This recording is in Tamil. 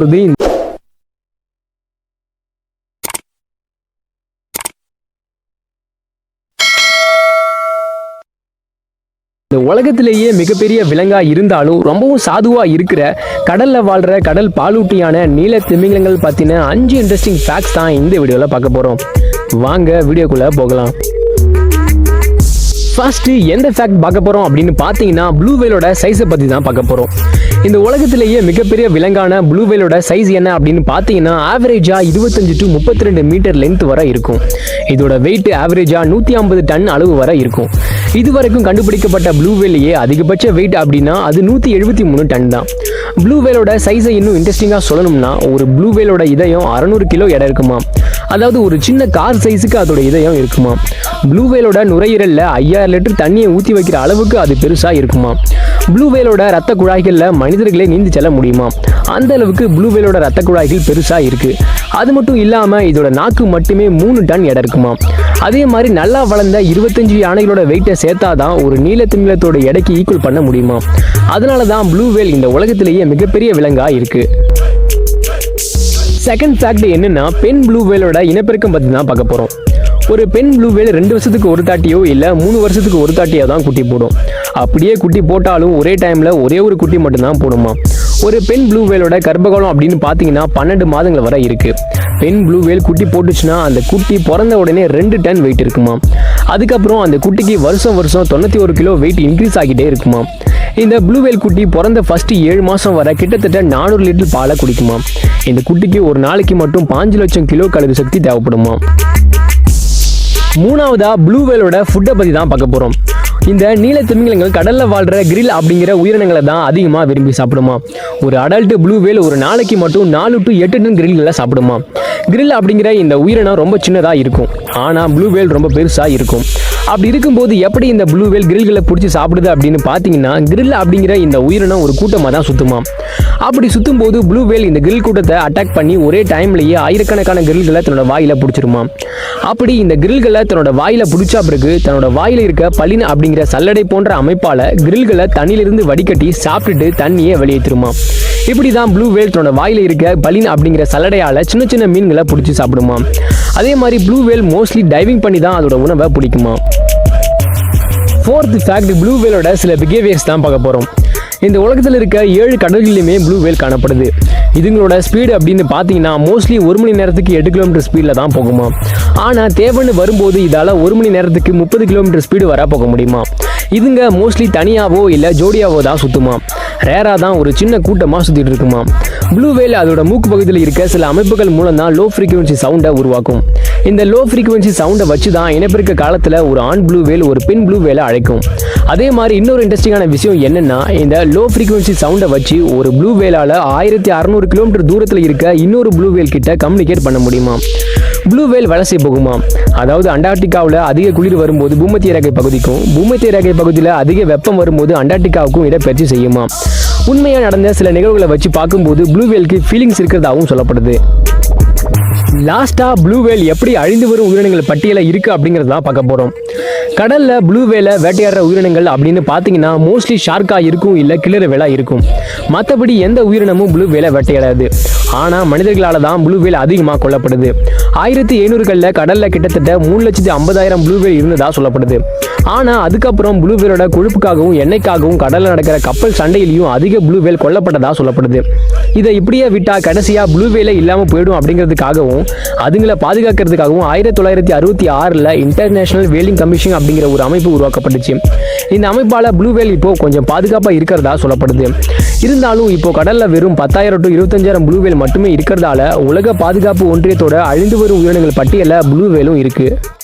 போகிறது இந்த உலகத்திலேயே மிகப்பெரிய விலங்கா இருந்தாலும் ரொம்பவும் சாதுவா இருக்கிற கடல்ல வாழ்ற கடல் பாலூட்டியான நீல திமிங்கலங்கள் பத்தின அஞ்சு இன்ட்ரெஸ்டிங் ஃபேக்ட்ஸ் தான் இந்த வீடியோல பார்க்க போறோம். வாங்க வீடியோக்குள்ள போகலாம். ஃபர்ஸ்ட் எந்த ஃபேக்ட் பார்க்க போறோம் அப்படின்னு பாத்தீங்கன்னா ப்ளூ வேலோட சைஸை பத்தி தான் பார்க்க போறோம். இந்த உலகத்திலேயே மிகப்பெரிய விலங்கான ப்ளூ வேலோட சைஸ் என்ன அப்படின்னு பார்த்தீங்கன்னா ஆவரேஜாக இருபத்தஞ்சு டு முப்பத்தி ரெண்டு மீட்டர் லென்த் வரை இருக்கும். இதோட வெயிட் ஆவரேஜாக நூற்றி ஐம்பது டன் அளவு வரை இருக்கும். இதுவரைக்கும் கண்டுபிடிக்கப்பட்ட ப்ளூ வேலையே அதிகபட்ச வெயிட் அப்படின்னா அது நூற்றி எழுபத்தி மூணு டன் தான். ப்ளூ வேலோட சைஸை இன்னும் இன்ட்ரெஸ்டிங்காக சொல்லணும்னா ஒரு ப்ளூ வேலோட இதயம் அறநூறு கிலோ எடை இருக்குமா? அதாவது ஒரு சின்ன கார் சைஸுக்கு அதோட இதயம் இருக்குமா? ப்ளூ வேலோட நுரையீரலில் ஐயாயிரம் லிட்டர் தண்ணியை ஊற்றி வைக்கிற அளவுக்கு அது பெருசாக இருக்குமா? ப்ளூ வேலோட ரத்த குழாய்களில் மனிதர்களே நீந்து செல்ல முடியுமா? அந்த அளவுக்கு ப்ளூ வேலோட ரத்த குழாய்கள் பெருசாக இருக்குது அது மட்டும் இல்லாமல் இதோட நாக்கு மட்டுமே மூணு டன் எடை இருக்குமா? அதே மாதிரி நல்லா வளர்ந்த இருபத்தஞ்சு யானைகளோட வெயிட்டை சேர்த்தா தான் ஒரு நீல திமிலத்தோட எடைக்கு ஈக்குவல் பண்ண முடியுமா? அதனால தான் ப்ளூ வேல் இந்த உலகத்திலேயே மிகப்பெரிய விலங்காக இருக்குது செகண்ட் ஃபேக்ட் என்னன்னா பெண் ப்ளூ வேலோட இனப்பெருக்கம் பற்றி தான் பார்க்க போகிறோம் ஒரு பெண் ப்ளூ வேல் ரெண்டு வருஷத்துக்கு ஒரு தாட்டியோ இல்லை மூணு வருஷத்துக்கு ஒரு தாட்டியோ தான் குட்டி போடும். அப்படியே குட்டி போட்டாலும் ஒரே டைமில் ஒரே ஒரு குட்டி மட்டும்தான் போடுமா? ஒரு பெண் ப்ளூ வேலோட கர்ப்பகாலம் அப்படின்னு பார்த்தீங்கன்னா பன்னெண்டு மாதங்கள் வரை இருக்குது பெண் ப்ளூ வேல் குட்டி போட்டுச்சுன்னா அந்த குட்டி பிறந்த உடனே ரெண்டு டன் வெயிட் இருக்குமா? அதுக்கப்புறம் அந்த குட்டிக்கு வருஷம் வருஷம் தொண்ணூற்றி ஒரு கிலோ வெயிட் இன்க்ரீஸ் ஆகிட்டே இருக்குமா? இந்த ப்ளூ வேல் குட்டி பிறந்த ஃபஸ்ட்டு ஏழு மாதம் வர கிட்டத்தட்ட நானூறு லிட்டர் பாலை குடிக்குமா? இந்த குட்டிக்கு ஒரு நாளைக்கு மட்டும் பாஞ்சு லட்சம் கிலோ கலோரி சக்தி தேவைப்படுமா? மூணாவதா ப்ளூவேலோட ஃபுட்டை பற்றி தான் பார்க்க போகிறோம் இந்த நீல திமிங்கலங்கள் கடலில் வாழ்கிற கிரில் அப்படிங்கிற உயிரினங்களை தான் அதிகமாக விரும்பி சாப்பிடுமா? ஒரு அடல்ட் ப்ளூ வேல் ஒரு நாளைக்கு மட்டும் நாலு டு எட்டு டன் கிரில்களை சாப்பிடுமா? கிரில் அப்படிங்கிற இந்த உயிரினம் ரொம்ப சின்னதாக இருக்கும். ஆனால் ப்ளூ வேல் ரொம்ப பெருசாக இருக்கும். அப்படி இருக்கும்போது எப்படி இந்த ப்ளூ வேல் கிரில்களை பிடிச்சி சாப்பிடுது அப்படின்னு பார்த்தீங்கன்னா கிரில் அப்படிங்கிற இந்த உயிரினம் ஒரு கூட்டமாக தான் சுத்துமா அப்படி சுத்தும் போது ப்ளூ வேல் இந்த கிரில் கூட்டத்தை அட்டாக் பண்ணி ஒரே டைம்லயே ஆயிரக்கணக்கான கிரில்களை தன்னோட வாயில பிடிச்சிருமா அப்படி இந்த கிரில்களை தன்னோட வாயில பிடிச்சா பிறகு தன்னோட வாயில இருக்க பளின் அப்படிங்கிற சல்லடை போன்ற அமைப்பால கிரில்களை தண்ணியிலிருந்து வடிகட்டி சாப்பிட்டுட்டு தண்ணியை வெளியேற்றுமா இப்படி தான் ப்ளூ வேல் தன்னோட வாயில இருக்க பலின் அப்படிங்கிற சல்லடையால சின்ன சின்ன மீன்களை பிடிச்சி சாப்பிடுமா அதே மாதிரி ப்ளூ வேல் மோஸ்ட்லி டைவிங் பண்ணி தான் அதோட உணவை பிடிக்குமா ஃபோர்த் ஃபேக்ட் ப்ளூ வேலோட சில பிஹேவியர்ஸ் தான் பார்க்க போகிறோம் இந்த உலகத்தில் இருக்க ஏழு கடல்களிலுமே ப்ளூ வேல் காணப்படுது. இதுங்களோட ஸ்பீடு அப்படின்னு பார்த்தீங்கன்னா மோஸ்ட்லி ஒரு மணி நேரத்துக்கு எட்டு கிலோமீட்டர் ஸ்பீடில் தான் போகுமா? ஆனால் தேவைன்னு வரும்போது இதால் ஒரு மணி நேரத்துக்கு முப்பது கிலோமீட்டர் ஸ்பீடு வர போக முடியுமா? இதுங்க மோஸ்ட்லி தனியாவோ இல்லை ஜோடியாவோ தான் சுற்றுமா ரேராக தான் ஒரு சின்ன கூட்டமாக சுற்றிட்டு இருக்குமா? ப்ளூ வேல் அதோட மூக்கு பகுதியில் இருக்க சில அமைப்புகள் மூலம் தான் லோ ஃப்ரீக்குவன்சி சவுண்டை உருவாக்கும். இந்த லோ ஃப்ரீக்வன்சி சவுண்டை வச்சு தான் இனப்பெருக்க காலத்தில் ஒரு ஆண் ப்ளூ வேல் ஒரு பெண் ப்ளூ வேலை அழைக்கும். அதே மாதிரி இன்னொரு இன்ட்ரெஸ்டிங்கான விஷயம் என்னென்னா இந்த லோ ஃப்ரீக்வன்சி சவுண்டை வச்சு ஒரு ப்ளூ வேலால் ஆயிரத்தி அறநூறு கிலோமீட்டர் தூரத்தில் இருக்க இன்னொரு ப்ளூ வேல் கிட்ட கம்யூனிகேட் பண்ண முடியுமா? ப்ளூ வேல் வலசை போகுமா? அதாவது அண்டார்டிகாவில் அதிக குளிர் வரும்போது பூமத்திய ரேகை பகுதிக்கும் பூமத்திய ரேகை பகுதியில் அதிக வெப்பம் வரும்போது அண்டார்டிகாவுக்கும் இடப்பெயர்ச்சி செய்யுமா? உண்மையாக நடந்த சில நிகழ்வுகளை வச்சு பார்க்கும்போது ப்ளூ வேலுக்கு ஃபீலிங்ஸ் இருக்கிறதாகவும் சொல்லப்படுது. லாஸ்டா ப்ளூ வேல் எப்படி அழிந்து வரும் உயிரினங்கள் பட்டியல இருக்கு அப்படிங்கறத தான் பார்க்க போறோம். கடல்ல ப்ளூ வேலை வேட்டையாடுற உயிரினங்கள் அப்படின்னு பார்த்தீங்கன்னா மோஸ்ட்லி ஷார்க்கா இருக்கும் இல்ல கிளறு வேலா இருக்கும். மற்றபடி எந்த உயிரினமும் ப்ளூ வேலை வேட்டையாடாது. ஆனால் மனிதர்களால் தான் ப்ளூவேல் அதிகமாக கொல்லப்படுது. ஆயிரத்தி எழுநூறுகளில் கடலில் கிட்டத்தட்ட மூணு லட்சத்தி ஐம்பதாயிரம் ப்ளூவேல் இருந்ததாக சொல்லப்படுது. ஆனால் அதுக்கப்புறம் ப்ளூவேலோட கொழுப்புக்காகவும் எண்ணெய்க்காகவும் கடலில் நடக்கிற கப்பல் சண்டையிலையும் அதிக ப்ளூ கொல்லப்பட்டதாக சொல்லப்படுது. இதை இப்படியே விட்டால் கடைசியாக ப்ளூவேலே இல்லாமல் போயிடும் அப்படிங்கிறதுக்காகவும் அதுங்களை பாதுகாக்கிறதுக்காகவும் ஆயிரத்தி தொள்ளாயிரத்தி அறுபத்தி ஆறில் இன்டர்நேஷனல் வேலிங் கமிஷன் அப்படிங்கிற ஒரு அமைப்பு உருவாக்கப்பட்டுச்சு. இந்த அமைப்பால் ப்ளூவேல் இப்போது இப்போ கொஞ்சம் பாதுகாப்பாக இருக்கிறதா சொல்லப்படுது. இருந்தாலும் இப்போ கடல்ல வெறும் பத்தாயிரம் டு இருபத்தஞ்சாயிரம் ப்ளூவேல் மட்டுமே இருக்கிறதால உலக பாதுகாப்பு ஒன்றியத்தோட அழிந்து வரும் உயிரினங்கள் பட்டியலில் ப்ளூவேலும் இருக்குது இருக்கு.